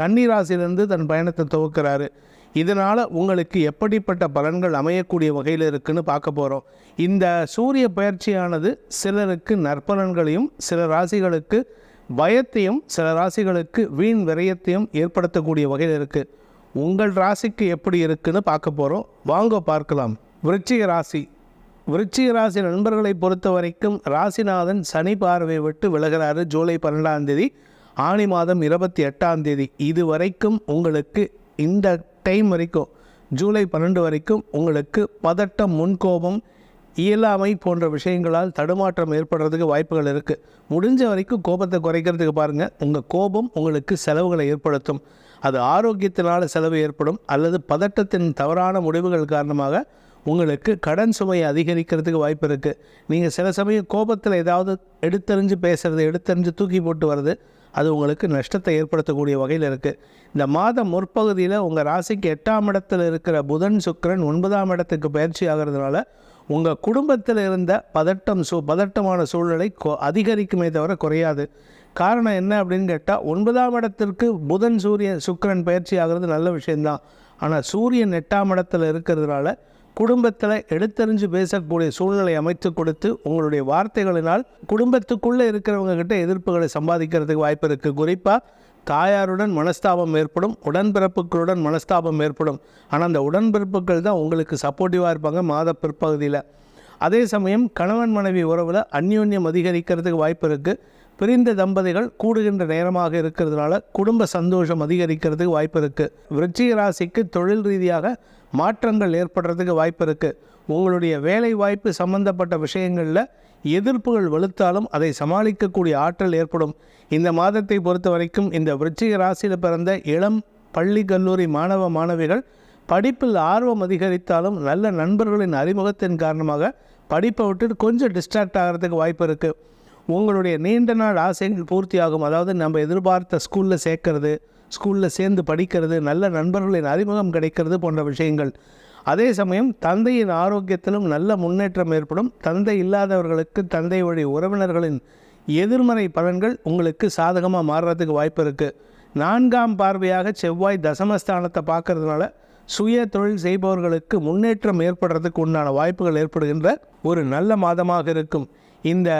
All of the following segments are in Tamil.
கன்னி ராசியிலிருந்து தன் பயணத்தை துவக்கிறாரு. இதனால் உங்களுக்கு எப்படிப்பட்ட பலன்கள் அமையக்கூடிய வகையில் இருக்குன்னு பார்க்க போகிறோம் இந்த சூரிய பயிற்சியானது சிலருக்கு நற்பலன்களையும் சில ராசிகளுக்கு பயத்தையும் சில ராசிகளுக்கு வீண் விரயத்தையும் ஏற்படுத்தக்கூடிய வகையில் இருக்குது உங்கள் ராசிக்கு எப்படி இருக்குன்னு பார்க்க போகிறோம் வாங்க பார்க்கலாம். விருச்சிக ராசி. விருச்சிக ராசி நண்பர்களை பொறுத்த வரைக்கும் ராசிநாதன் சனி பார்வை விட்டு விலகிறாரு. ஜூலை பன்னெண்டாம் தேதி. ஆணி மாதம் இருபத்தி எட்டாம் தேதி இது வரைக்கும் உங்களுக்கு இந்த டைம் வரைக்கும் ஜூலை பன்னெண்டு வரைக்கும் உங்களுக்கு பதட்டம் முன்கோபம் இயலாமை போன்ற விஷயங்களால் தடுமாற்றம் ஏற்படுறதுக்கு வாய்ப்புகள் இருக்குது முடிஞ்ச வரைக்கும் கோபத்தை குறைக்கிறதுக்கு பாருங்கள் உங்கள் கோபம் உங்களுக்கு செலவுகளை ஏற்படுத்தும். அது ஆரோக்கியத்தினால் செலவு ஏற்படும். அல்லது பதட்டத்தின் தவறான முடிவுகள் காரணமாக உங்களுக்கு கடன் சுமையை அதிகரிக்கிறதுக்கு வாய்ப்பு இருக்குது நீங்கள் சில சமயம் கோபத்தில் ஏதாவது எடுத்தறிஞ்சு பேசுகிறது எடுத்தறிஞ்சு தூக்கி போட்டு வர்றது அது உங்களுக்கு நஷ்டத்தை ஏற்படுத்தக்கூடிய வகையில் இருக்குது இந்த மாதம் முற்பகுதியில் உங்கள் ராசிக்கு எட்டாம் இடத்துல இருக்கிற புதன் சுக்கரன் ஒன்பதாம் இடத்துக்கு பயிற்சி ஆகிறதுனால உங்கள் குடும்பத்தில் இருந்த பதட்டம் சூ பதட்டமான சூழ்நிலை கொ அதிகரிக்குமே தவிர குறையாது. காரணம் என்ன அப்படின்னு கேட்டால் ஒன்பதாம் இடத்திற்கு புதன் சூரியன் சுக்கரன் பயிற்சி ஆகிறது நல்ல விஷயந்தான் ஆனால் சூரியன் எட்டாம் இடத்துல இருக்கிறதுனால குடும்பத்தில் எடுத்தறிஞ்சு பேசக்கூடிய சூழ்நிலை அமைத்து கொடுத்து உங்களுடைய வார்த்தைகளினால் குடும்பத்துக்குள்ளே இருக்கிறவங்க கிட்ட எதிர்ப்புகளை சம்பாதிக்கிறதுக்கு வாய்ப்பு இருக்குது குறிப்பாக தாயாருடன் மனஸ்தாபம் ஏற்படும் உடன்பிறப்புகளுடன் மனஸ்தாபம் ஏற்படும். ஆனால் அந்த உடன்பிறப்புகள் தான் உங்களுக்கு சப்போர்ட்டிவாக இருப்பாங்க மாத பிற்பகுதியில். அதே சமயம் கணவன் மனைவி உறவில் அந்யோன்யம் அதிகரிக்கிறதுக்கு வாய்ப்பு இருக்குது பிரிந்த தம்பதிகள் கூடுகின்ற நேரமாக இருக்கிறதுனால குடும்ப சந்தோஷம் அதிகரிக்கிறதுக்கு வாய்ப்பு இருக்குது விருச்சிக ராசிக்கு தொழில் ரீதியாக மாற்றங்கள் ஏற்படுறதுக்கு வாய்ப்பு இருக்குது உங்களுடைய வேலை வாய்ப்பு சம்பந்தப்பட்ட விஷயங்களில் எதிர்ப்புகள் வலுத்தாலும் அதை சமாளிக்கக்கூடிய ஆற்றல் ஏற்படும். இந்த மாதத்தை பொறுத்த வரைக்கும் இந்த விருச்சிக ராசியில் பிறந்த இளம் பள்ளி கல்லூரி மாணவ மாணவிகள் படிப்பில் ஆர்வம் அதிகரித்தாலும் நல்ல நண்பர்களின் அறிமுகத்தின் காரணமாக படிப்பை விட்டு கொஞ்சம் டிஸ்ட்ராக்ட் ஆகிறதுக்கு வாய்ப்பு இருக்குது உங்களுடைய நீண்ட நாள் ஆசைகள் பூர்த்தியாகும். அதாவது நம்ம எதிர்பார்த்த ஸ்கூலில் சேர்க்கறது ஸ்கூலில் சேர்ந்து படிக்கிறது நல்ல நண்பர்களின் அறிமுகம் கிடைக்கிறது போன்ற விஷயங்கள். அதே சமயம் தந்தையின் ஆரோக்கியத்திலும் நல்ல முன்னேற்றம் ஏற்படும். தந்தை இல்லாதவர்களுக்கு தந்தை வழி உறவினர்களின் எதிர்மறை பலன்கள் உங்களுக்கு சாதகமாக மாறுறதுக்கு வாய்ப்பு இருக்குது நான்காம் பார்வையாக செவ்வாய் தசமஸ்தானத்தை பார்க்கறதுனால சுய தொழில் செய்பவர்களுக்கு முன்னேற்றம் ஏற்படுறதுக்கு உண்டான வாய்ப்புகள் ஏற்படுகின்ற ஒரு நல்ல மாதமாக இருக்கும். இந்த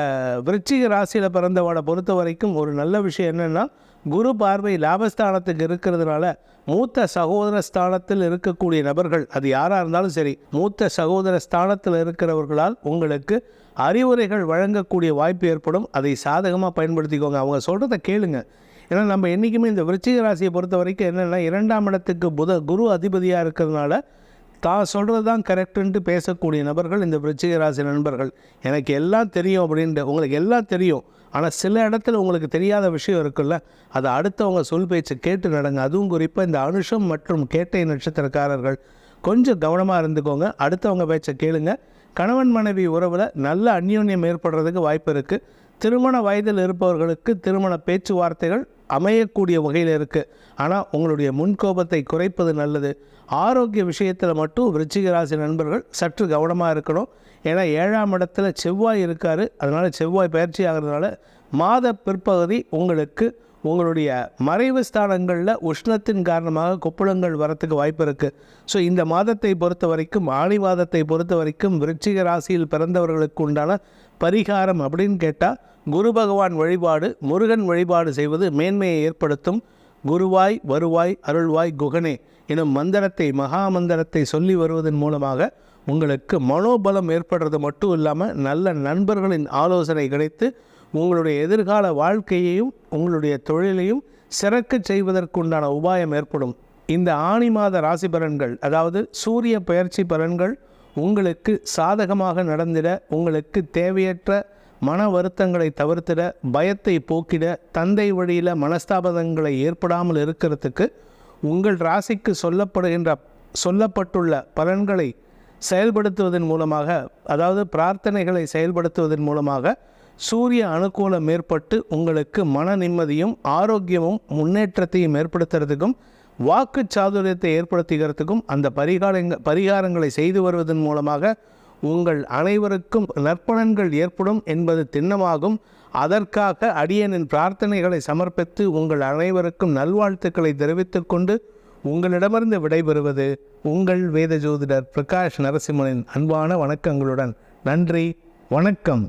விருச்சிக ராசியில் பிறந்தவோட பொறுத்த வரைக்கும் ஒரு நல்ல விஷயம் என்னென்னா குரு பார்வை லாபஸ்தானத்துக்கு இருக்கிறதுனால மூத்த சகோதர ஸ்தானத்தில் இருக்கக்கூடிய நபர்கள் அது யாராக இருந்தாலும் சரி மூத்த சகோதர ஸ்தானத்தில் இருக்கிறவர்களால் உங்களுக்கு அறிவுரைகள் வழங்கக்கூடிய வாய்ப்பு ஏற்படும். அதை சாதகமாக பயன்படுத்திக்கோங்க. அவங்க சொல்கிறத கேளுங்க. ஏன்னா நம்ம என்றைக்குமே இந்த விருச்சிக ராசியை பொறுத்த வரைக்கும் என்னென்னா இரண்டாம் இடத்துக்கு புத குரு அதிபதியாக இருக்கிறதுனால தான் சொல்கிறது தான் கரெக்டுன்ட்டு பேசக்கூடிய நபர்கள் இந்த விருச்சிக ராசி நண்பர்கள். எனக்கு எல்லாம் தெரியும் அப்படின்ட்டு உங்களுக்கு எல்லாம் தெரியும். ஆனால் சில இடத்துல உங்களுக்கு தெரியாத விஷயம் இருக்குல்ல அதை அடுத்தவங்க சொல் பேச்சு கேட்டு நடங்க. அதுவும் குறிப்பாக இந்த அனுஷம் மற்றும் கேட்டை நட்சத்திரக்காரர்கள். கொஞ்சம் கவனமாக இருந்துக்கோங்க. அடுத்தவங்க பேச்சை கேளுங்க. கணவன் மனைவி உறவில் நல்ல அந்யோன்யம் ஏற்படுறதுக்கு வாய்ப்பு இருக்குது திருமண வயதில் இருப்பவர்களுக்கு திருமண பேச்சுவார்த்தைகள் அமையக்கூடிய வகையில் இருக்குது ஆனால் உங்களுடைய முன்கோபத்தை குறைப்பது நல்லது. ஆரோக்கிய விஷயத்தில் மட்டும் விருச்சிக நண்பர்கள் சற்று கவனமாக இருக்கணும். ஏன்னா ஏழாம் இடத்துல செவ்வாய் இருக்கார். அதனால் செவ்வாய் பயிற்சி ஆகிறதுனால மாத பிற்பகுதி உங்களுக்கு உங்களுடைய மறைவு ஸ்தானங்களில் உஷ்ணத்தின் காரணமாக கொப்புளங்கள் வரத்துக்கு வாய்ப்பு இருக்குது ஸோ இந்த மாதத்தை பொறுத்த வரைக்கும் ஆணி மாதத்தை பொறுத்த வரைக்கும் விருச்சிக ராசியில் பிறந்தவர்களுக்கு உண்டான பரிகாரம் அப்படின்னு கேட்டால் குரு பகவான் வழிபாடு முருகன் வழிபாடு செய்வது மேன்மையை ஏற்படுத்தும். குருவாய் வருவாய் அருள்வாய் குகனே எனும் மந்திரத்தை மகா மந்திரத்தை சொல்லி வருவதன் மூலமாக உங்களுக்கு மனோபலம் ஏற்படுறது மட்டும் இல்லாமல் நல்ல நண்பர்களின் ஆலோசனை கிடைத்து உங்களுடைய எதிர்கால வாழ்க்கையையும் உங்களுடைய தொழிலையும் சிறக்கச் செய்வதற்குண்டான உபாயம் ஏற்படும். இந்த ஆணி மாத ராசி பலன்கள் அதாவது சூரிய பயிற்சி பலன்கள் உங்களுக்கு சாதகமாக நடந்திட உங்களுக்கு தேவையற்ற மன வருத்தங்களை தவிர்த்திட பயத்தை போக்கிட தந்தை வழியில் மனஸ்தாபதங்களை ஏற்படாமல் இருக்கிறதுக்கு உங்கள் ராசிக்கு சொல்லப்படுகின்ற சொல்லப்பட்டுள்ள பலன்களை செயல்படுத்துவதன் மூலமாக அதாவது பிரார்த்தனைகளை செயல்படுத்துவதன் மூலமாக சூரிய அனுகூலம் ஏற்பட்டு உங்களுக்கு மன நிம்மதியும் ஆரோக்கியமும் முன்னேற்றத்தையும் ஏற்படுத்துறதுக்கும் வாக்கு சாதுரியத்தை ஏற்படுத்துகிறதுக்கும் அந்த பரிகாரங்க பரிகாரங்களை செய்து வருவதன் மூலமாக உங்கள் அனைவருக்கும் நற்பலன்கள் ஏற்படும் என்பது திண்ணமாகும். அதற்காக அடியனின் பிரார்த்தனைகளை சமர்ப்பித்து உங்கள் அனைவருக்கும் நல்வாழ்த்துக்களை தெரிவித்துக் கொண்டு உங்களிடமிருந்து விடைபெறுவது உங்கள் வேத ஜோதிடர் பிரகாஷ் நரசிம்மனின் அன்பான வணக்கங்களுடன். நன்றி வணக்கம்.